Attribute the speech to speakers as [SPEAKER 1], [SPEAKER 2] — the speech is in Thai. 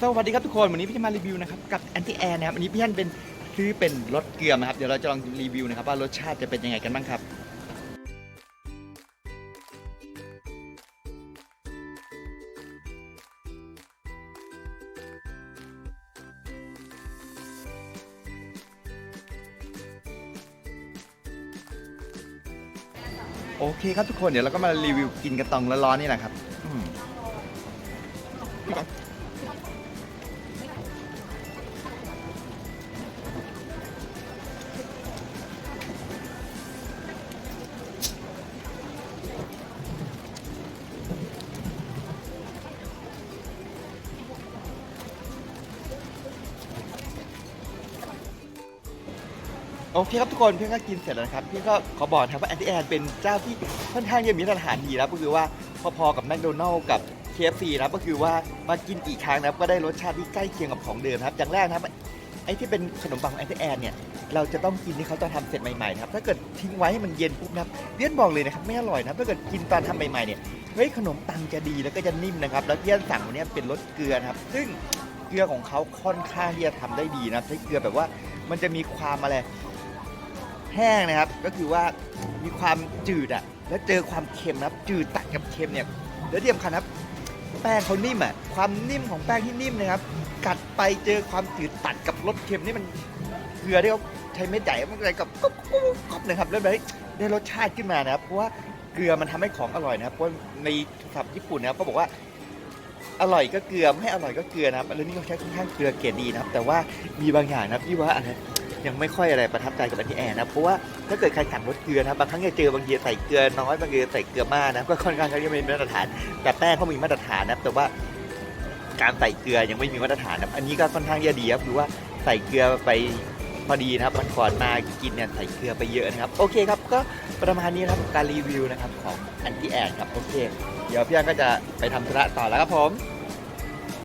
[SPEAKER 1] สวัสดีครับทุกคนวันนี้พี่จะมารีวิวนะครับกับแอนตี้แอร์นะครับวันนี้พี่ฮันเป็นซื้อเป็นรสเกลือมาครับเดี๋ยวเราจะลองรีวิวนะครับว่ารสชาติจะเป็นยังไงกันบ้างครับโอเคครับทุกคนเดี๋ยวเราก็มารีวิวกินกระตองร้อนๆนี่แหละครับ โอเคครับทุกคนพี่ก็กินเสร็จแล้วนะครับพี่ก็ขอบอกนะครับว่าแอนตี้แอนเป็นเจ้าที่ค่อนข้างจะมีมาตรฐานดีแล้วก็คือว่าพอๆกับแมคโดนัลล์กับ KFC นะครับก็คือว่ามากินกี่ครั้งนะครับก็ได้รสชาติที่ใกล้เคียงกับของเดิมนะครับอย่างแรกนะครับไอ้ที่เป็นขนมปังของแอนตี้แอนเนี่ยเราจะต้องกินที่เขาตอนทำเสร็จใหม่ๆนะครับถ้าเกิดทิ้งไว้ให้มันเย็นปุ๊บนะครับเลี่ยนบอกเลยนะครับไม่อร่อยนะถ้าเกิดกินตอนทำใหม่ๆเนี่ยเฮ้ยขนมปังจะดีแล้วก็จะนิ่มนะครับแล้วที่เลี่ยนสั่งวันนี้เป็นรสเกลือนะครับซึ่งเกลือของเขาค่อนข้างที่จะทำได้ดีนะใช้เกลือแบบว่ามันจะมีความอะไร แห้งนะครับ ก็คือว่ามีความจืดอะแล้วเจอความเค็มนะครับ จืดตัดกับเค็มเนี่ยแล้วที่สำคัญนครับ แป้งเขานิ่มอะความนิ่มของแป้งที่นิ่มนะครับ กัดไปเจอความจืดตัดกับรสเค็มนี่มันเกลือที่เขาใช้เม็ดใหญ่มันอะไรกับก๊อบก๊อบก๊อบนะครับแล้วได้ได้รสชาติขึ้นมานะครับเพราะว่าเกลือมันทำให้ของอร่อยนะครับเพราะในศัพท์ญี่ปุ่นนะครับก็บอกว่าอร่อยก็เกลือไม่อร่อยก็เกลือนะครับแล้วนี่เขาใช้ค่อนข้างเกลือเกรดดีนะครับ แต่ว่ามีบางอย่างนะครับที่ว่าอะไร ยังไม่ค่อยอะไรประทับใจกับอันที่แอร์นะเพราะว่าถ้าเกิดใครสั่งรสเกลือนะบางครั้งจะเจอบางทีใส่เกลือน้อยบางทีใส่เกลือมากนะก็ค่อนข้างที่จะมีมาตรฐาน แต่แป้งเขามีมาตรฐานนะแต่ว่าการใส่เกลือยังไม่มีมาตรฐานนะอันนี้ก็ค่อนข้างที่จะดีครับคือว่าใส่เกลือไปพอดีนะครับมันก่อนมากินเนี่ยใส่เกลือไปเยอะนะครับ โอเคครับ ก็ประมาณนี้นะครับการรีวิวนะครับของอันที่แอร์ครับโอเค เดี๋ยวพี่อนก็จะไปทำธุระต่อแล้วครับผม